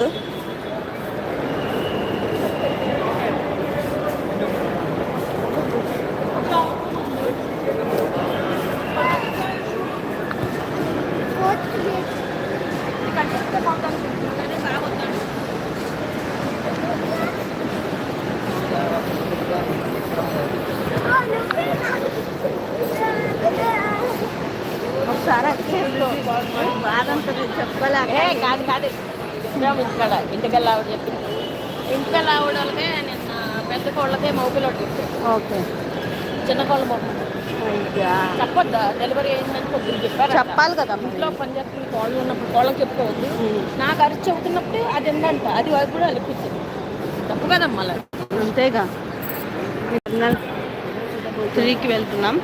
Huh? చెప్పింది ఇంటికెళ్ళి ఆవిడ వాళ్ళకే నిన్న పెద్ద కోళ్ళకే మౌపిలోకి ఓకే. చిన్న కోళ్ళ మొక్క అయ్యా చెప్పొద్దా? డెలివరీ అయిందని కొద్దిగా చెప్పారు చెప్పాలి కదా ఇంట్లో పని చేస్తున్న కోళ్ళు ఉన్నప్పుడు కోళ్ళకి చెప్పుకోవద్దు. నాకు అరిచి చెబుతున్నప్పుడు అది ఏంటంట అది వాడు కూడా అలిపించింది తప్పు కదమ్మా అలా. అంతేగా. త్రీకి వెళ్తున్నాం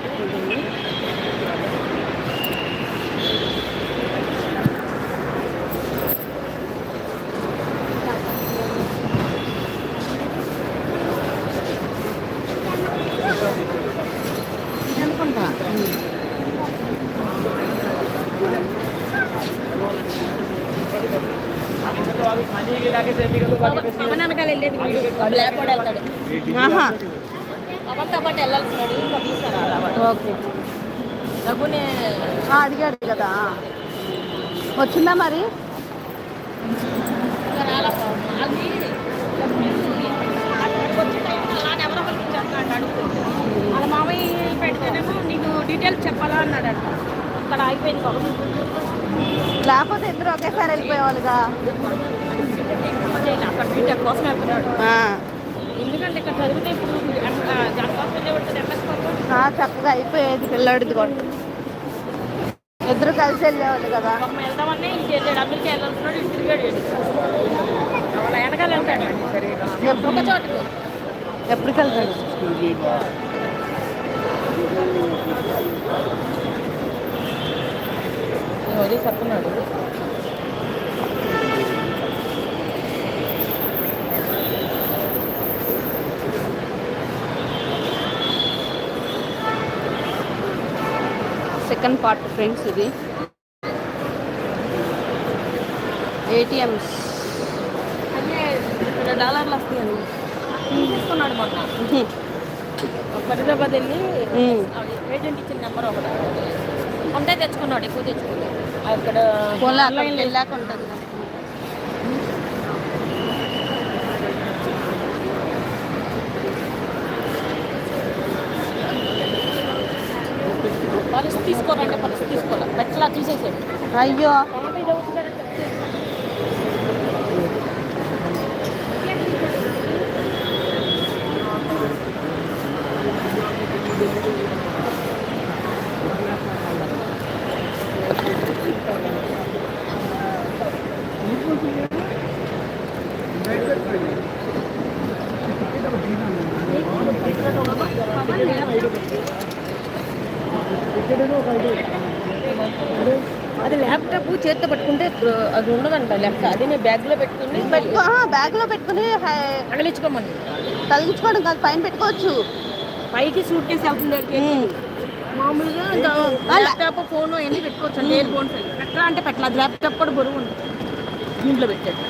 అనుకుంటా పవన్ వెనకాల వెళ్ళేది వెళ్తాడు. పాటు వెళ్ళాల్సినాడు ఇంకా ఓకే. అడిగాడు కదా. వచ్చిందా మరి. వాళ్ళ మామయ్య పెడితేనేమో నీకు డీటెయిల్స్ చెప్పాలా అన్నాడు అంట అక్కడ పవన్. లేకపోతే ఇద్దరు ఒకేసారి వెళ్ళిపోయేవాళ్ళుగా? చక్కగా అయిపోయేది పిల్లాడిది కూడా. ఇద్దరు కలిసి వెళ్ళేవాళ్ళు కదా. ఎప్పుడు? ఎప్పటికి వెళ్తాడు? అది చెప్తున్నాడు సెకండ్ పార్ట్ ఫ్రెండ్స్ ఇది. ఏటీఎంస్ డాలర్లు వస్తాయని తీసుకున్నాడు మొన్న. ఫరీదాబాద్ వెళ్ళి ఏజెంట్ ఇచ్చిన నెంబర్ ఒకటి. ఉంటే తెచ్చుకున్నాడు ఎక్కువ తెచ్చుకున్నాడు. అక్కడ వెళ్ళాక ఉంటుంది. పరిస్థితి తీసుకోవాలంటే పరిస్థితి తీసుకోవాలి ఎట్లా తీసేసాడు అయ్యో Thank you. లెక్క. అది నేను బ్యాగ్లో పెట్టుకుని పెట్టుకో బ్యాగ్లో పెట్టుకుని తగిలించుకోమని. తగిలించుకోవడం కాదు పైన పెట్టుకోవచ్చు. పైకి సూట్ కేసు వెళ్తుంది. మామూలుగా ల్యాప్టాప్ ఫోన్ అన్నీ పెట్టుకోవచ్చు. ఇయర్ ఫోన్స్ ఎట్లా అంటే పెట్టాలి? అది ల్యాప్టాప్ కూడా బరువు ఉంది. దీంట్లో పెట్టాడు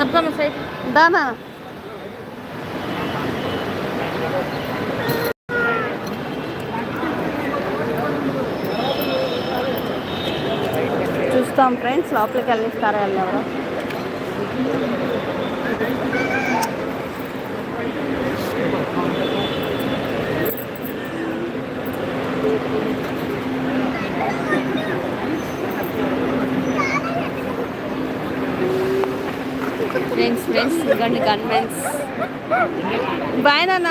తప్పమ్మ సైడ్. దానా? చూస్తాం ఫ్రెండ్స్ లోపలికి వెళ్ళిస్తారా వెళ్ళెవరో ఫ్రెండ్స్ ఫ్రెండ్స్ ఇదిగోండి గన్మెన్స్ బాయ్ నాన్న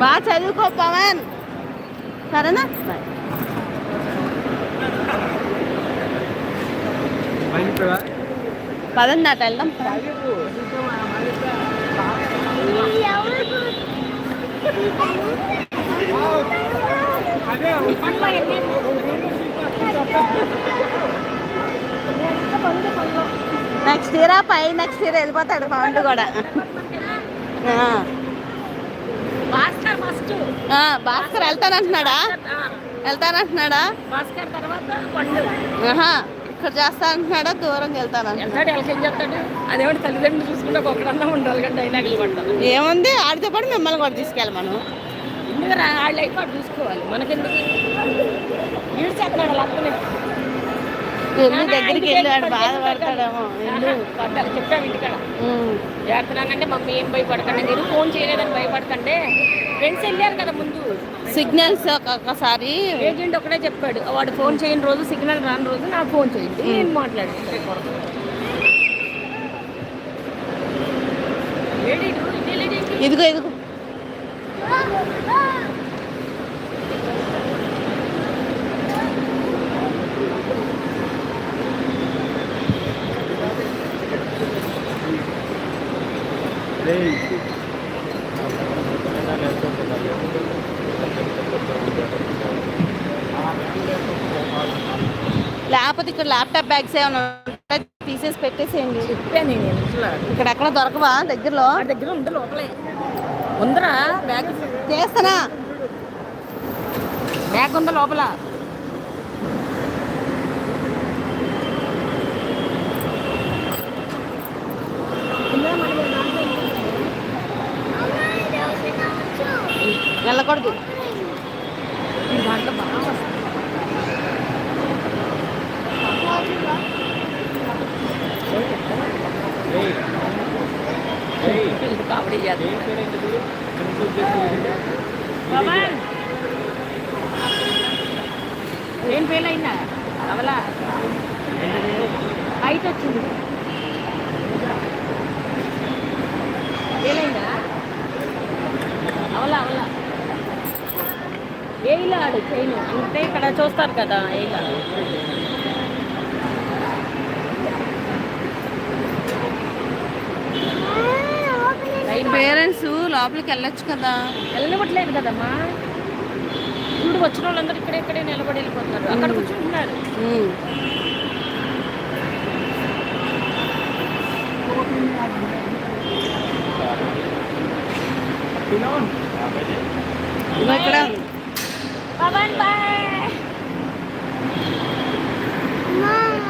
బాగా చదువుకో పవన్. సరేనా బాయ్ పదండి అటు వెళ్దాం నెక్స్ట్ ఇయర్ పై నెక్స్ట్ ఇయర్ వెళ్ళిపోతాడు పవన్ కూడా. భాస్కర్ వెళ్తానంటున్నాడా? వెళ్తానంటున్నాడా? భాస్కర్ తర్వాత ఇక్కడ చేస్తా అంటున్నాడా దూరంగా అదేమిటి తల్లిదండ్రులు చూసుకుంటే ఒక్కడన్నా ఉండాలి డైలాగులు పడతాను ఏముంది? ఆడితో పాటు మిమ్మల్ని కూడా తీసుకెళ్ళి మనం. ఎందుకు వాళ్ళ వాడు చూసుకోవాలి. మనకెందుకు? ఈడు చేస్తున్నాడు వెళ్ళి దగ్గరికి వెళ్ళి ఆడు బాధపడతాడేమో వెళ్ళు. పడ్డారు చెప్పాము ఇంటికాడ. చేస్తున్నానంటే మమ్మీ ఏం భయపడకండి మీరు ఫోన్ చేయలేదని భయపడకండి. ఫ్రెండ్స్ వెళ్ళారు కదా ముందు. సిగ్నల్స్ ఒక్కొక్కసారి ఏజెంట్ ఒకటే చెప్పాడు వాడు ఫోన్ చేయని రోజు సిగ్నల్ రాని రోజు నాకు ఫోన్ చేయండి. నేను మాట్లాడుతాను ఇదిగో ఇదిగో. లేకపోతే ఇక్కడ ల్యాప్టాప్ బ్యాగ్స్ ఏమైనా ఉంటే తీసేసి పెట్టేసేయండి. చెప్పాను ఇక్కడ ఎక్కడ దొరకవా దగ్గరలో? దగ్గర ఉంది లోపలే. ఉందరా బ్యాగ్ చేస్తానా? బ్యాగ్ ఉందా లోపల? వెళ్ళకూడదు. దాంట్లో బాగా కామెడీ ఏం ఫెయిల్ అయిందా అవలా? హైట్ వచ్చింది. ఫెయిల్ అయిందా అవలా అవలా ఆడు చైన్. అంటే ఇక్కడ చూస్తారు కదా ఏయిలా పేరెంట్స్ లోపలికి వెళ్ళొచ్చు కదా. వెళ్ళనివ్వట్లేదు కదమ్మా. చూడు వచ్చిన వాళ్ళందరూ ఇక్కడే ఇక్కడే నిలబడి వెళ్ళిపోతున్నారు. అక్కడ కూర్చుంటున్నారు ఇక్కడ పవన్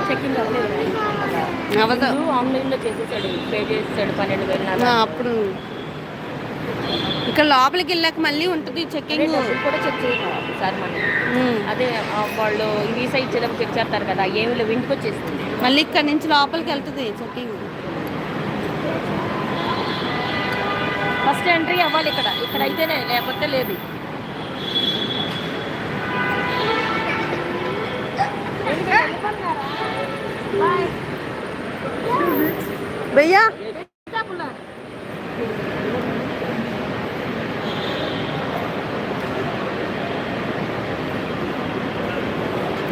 చెక్కింగ్ అవ్వలేదు ఆన్లైన్లో చేసేసాడు పే చేసేసాడు పన్నెండు వేలు అప్పుడు. ఇక్కడ లోపలికి వెళ్ళాక మళ్ళీ ఉంటుంది చెక్కింగ్. కూడా చెక్ చేయాలి మనం. అదే వాళ్ళు ఈ వీసా ఇచ్చేటప్పుడు చెక్ చేస్తారు కదా ఏమి లేవు ఇంటికి వచ్చేసింది మళ్ళీ ఇక్కడ నుంచి లోపలికి వెళ్తుంది చెక్కింగ్. ఫస్ట్ ఎంట్రీ అవ్వాలి ఇక్కడ. ఇక్కడ అయితేనే లేకపోతే లేదు. భయ్యా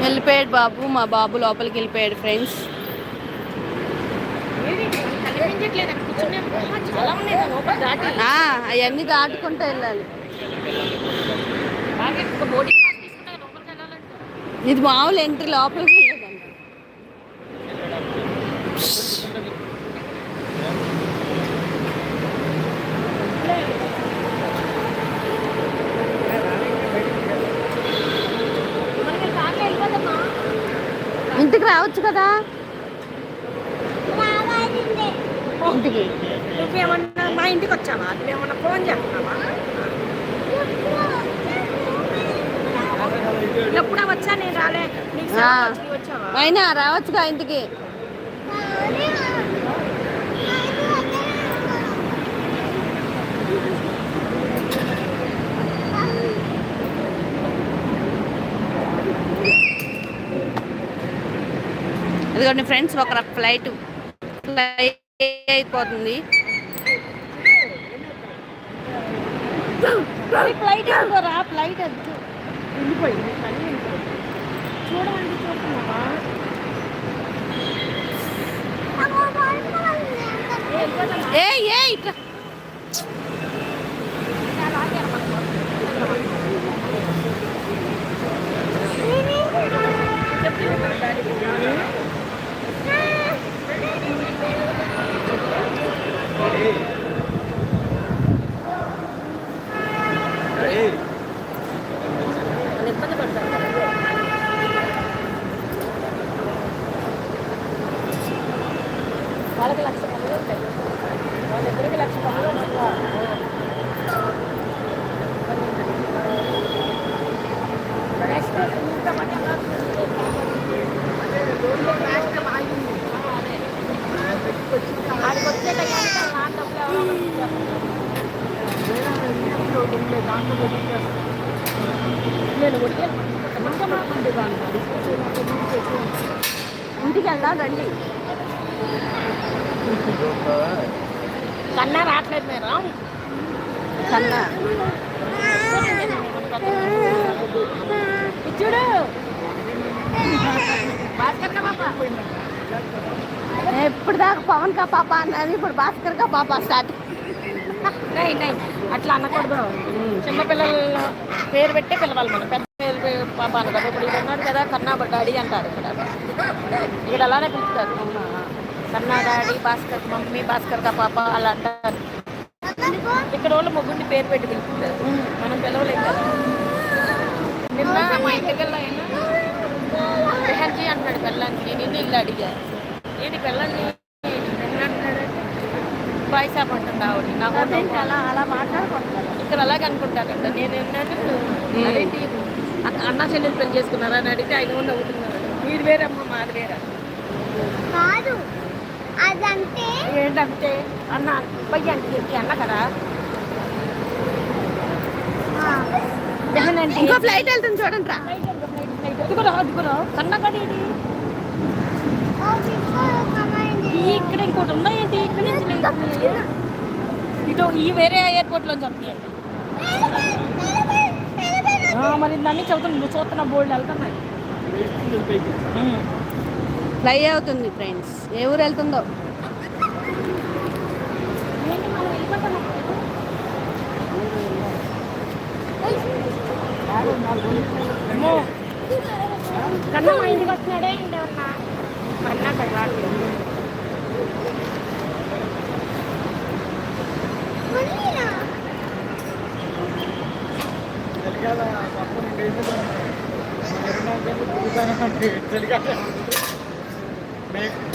వెళ్ళిపోయాడు బాబు మా బాబు లోపలికి వెళ్ళిపోయాడు ఫ్రెండ్స్ అవన్నీ దాటుకుంటూ వెళ్ళాలి బాగా ఒక బోర్డింగ్ పాస్ తీసుకుంటే లోపలికి వెళ్ళాలంటే ఇది మామూలు ఎంట్రీ లోపలికి వెళ్ళిపోదమ్మా ఇంటికి రావచ్చు కదా? ఇంటికి. మా ఇంటికి వచ్చావా? నువ్వేమన్నా ఫోన్ చేస్తున్నావా ఎప్పుడా వచ్చా నేను రాలే నీకు ఆ. సెలవు వచ్చి వచ్చావా అయినా రావచ్చుగా ఇంటికి ఇదిగోండి ఫ్రెండ్స్ ఒక ఫ్లైట్. ఫ్లై అయిపోతుంది. ఫ్లైట్ రా? ఫ్లైట్ వెళ్ళిపోయింది. చూడమంటే చూస్తున్నావా? ఏ, ఏ ఏ ఇట్లా. ఇంటికి వెళ్దాం రండి కన్నా రావట్లేదు మీరు కన్నా చూడు ఇప్పుడు దాకా పవన్ కా పాప అన్నది ఇప్పుడు భాస్కర్ కా పాప స్టార్ట్ నై నై అట్లా అనకూడదు. చిన్నపిల్లల పేరు పెట్టే పిలవాలి మనం. పెద్ద పేరు పాప అనకూడదు ఇప్పుడు ఇది ఉన్నాడు కదా కన్నా డాడీ అంటారు ఇక్కడ. ఇక్కడ అలానే పిలుస్తారు. కన్నా డాడీ భాస్కర్ మమ్మీ భాస్కర్ కా పాప అలా అంటారు. ఇక్కడ వాళ్ళు ముగ్గురిని పేరు పెట్టి పిలుస్తారు. మనం పిలవలేం కదా. నిన్న మా ఇంటికి వెళ్ళాయన. మెహర్జీ అంటున్నాడు పెళ్ళానికి. నేను ఇల్లు అడిగా. ఏంటి అంటున్నాడు బాయ్ షాప్ ఆవిడ నాకు అలా అలా మాట్లాడుకుంటారు? ఇక్కడ అలాగే అనుకుంటారంట నేను ఏంటంటే అదేంటి అన్న చెల్లెలు పెళ్ళి చేసుకున్నారా అని అడిగితే ఆయన కూడా నవ్వుతున్నారు. మీరు వేరమ్మ మాది వేరా? కాదు. అదంటే ఏంటంటే అన్న పయ్య అంటే అన్న కదా? ఇంకో ఫ్లైట్ వెళ్తుంది చూడండి రా. కన్న ఈ ఇక్కడ ఇంకోటి ఉన్నాయండి ఇక్కడ నుంచి. ఇటు ఈ వేరే ఎయిర్పోర్ట్లో చెప్తాయండి మరి నన్ను చెబుతున్నాను నువ్వు చూస్తున్న బోర్డు వెళ్తున్నాయి ఫ్లై అవుతుంది ఫ్రెండ్స్ ఏ ఊరు వెళ్తుందో? కన్నా ఇంటికి వస్తున్నాడే అక్కడ రావట్లేదు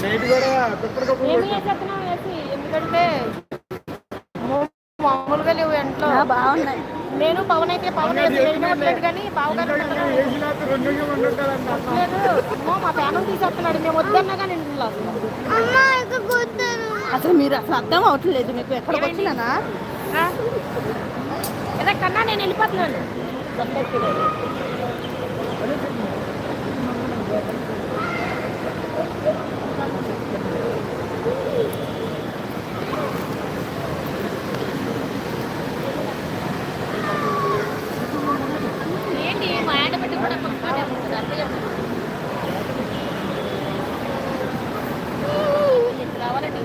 నైట్ కూడా ఎందుకంటే మామూలుగా లేవు ఎంట్లో బాగున్నాయి. నేను పవన్ అయితే పవన్ కానీ బావగారు మా ఫ్యామిలీ తీసేస్తున్నాడు మేము వద్దన్నా కానీ ఇంట్లో అసలు. మీరు అసలు అర్థం అవట్లేదు మీకు ఎక్కడికి వచ్చినానా కన్నా నేను వెళ్ళిపోతున్నాను ఏంటి మా ఆడబిడ్డ కూడా కొనుక్కోడే ఉంటుంది అర్థం చెప్పండి రావాలండి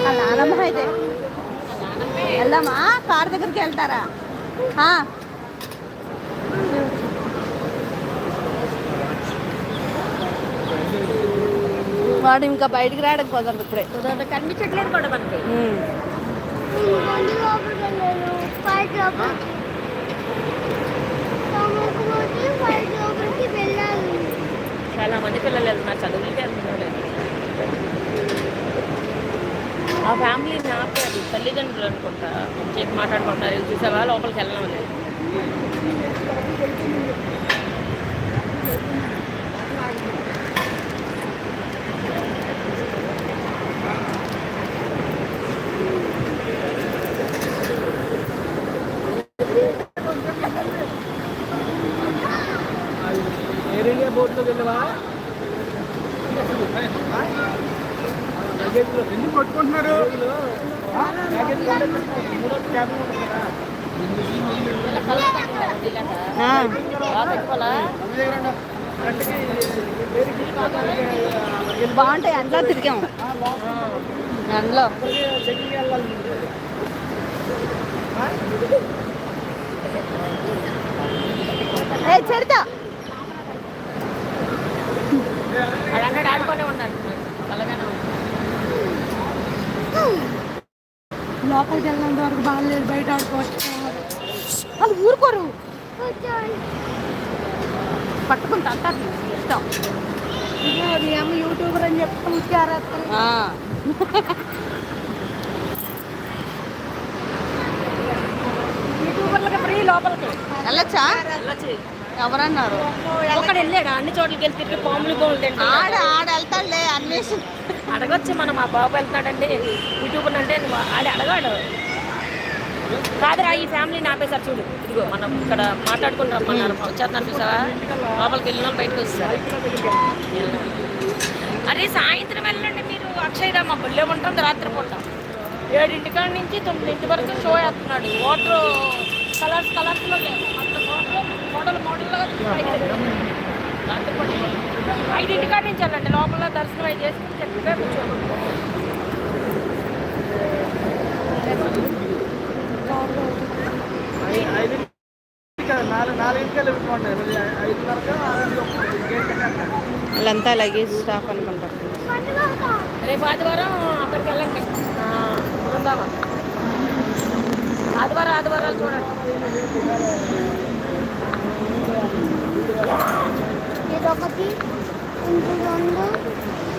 ఆ నానమ్మ అయితే వెళ్దామా? కార్ దగ్గరికి వెళ్తారా. వాడు ఇంకా బయటికి రావడం కుదరదు ఇప్పుడే. కుదరదు కనిపించట్లేదు కూడా మనకి చాలా మంది పిల్లలు వెళ్తున్నారు. చదువులకి వెళ్తున్నారు. ఆ ఫ్యామిలీ తల్లిదండ్రులు అనుకుంటా చెప్పి మాట్లాడుకుంటారు ఇది చూసావా? లోపలికి వెళ్ళడం లేదు ఏరియా ఇండియా బోర్డులోకి వెళ్ళవా? ఎందుకు బాగుంటాయి అందులో తిరిగాము అందులో. చెడతా అలాగే ఆడుకొని ఉన్నాడు అలాగనే ఉన్నాడు. లోపలికి వెళ్ళినంత వరకు బాగాలేదు బయట ఆడుకోవచ్చు. వాళ్ళు ఊరుకోరు. పట్టుకుంటా ఇష్టం. అమ్మ యూట్యూబర్ అని. యూట్యూబర్లకి ఫ్రీ లోపలికి. వెళ్ళచ్చా? ఎవరన్నారు? వెళ్ళాడు అన్ని చోట్లకి వెళ్ళి తిరిగి పాములు తింటాడు. అన్వేషణ అడగొచ్చు. మనం మా బాబు వెళ్తున్నాడంటే యూట్యూబర్ అంటే ఆడ అడగాడు. కాదురా ఈ ఫ్యామిలీని ఆపేశారు చూడు. ఇదిగో మనం ఇక్కడ మాట్లాడుకుని రమ్మన్నారు. వచ్చేది అనిపిస్తావా లోపలికి వెళ్ళిన వాళ్ళు బయటకు వస్తారు అరే సాయంత్రం వెళ్ళండి మీరు అక్షయ్ మా బుల్లే ఉంటుంది రాత్రి పూట ఏడింటి కాడ నుంచి తొమ్మిదింటి వరకు షో వేస్తున్నాడు. వాటర్ కలర్స్ కలర్స్లో మోడల్ మోడల్లో రాత్రి పూట ఐదింటి కాడ నుంచి వెళ్ళండి. లోపల దర్శనం అయి చేసుకుని చక్కగా కూర్చోండి వాళ్ళంతా లగేజ్ స్టాఫ్ అనుకుంటారు రేపు ఆదివారం అక్కడికి వెళ్ళండి. ఆ, బృందావన్. ఆదివారం ఆదివారాలు చూడండి. ఇదొకటి ఇంటి రెండు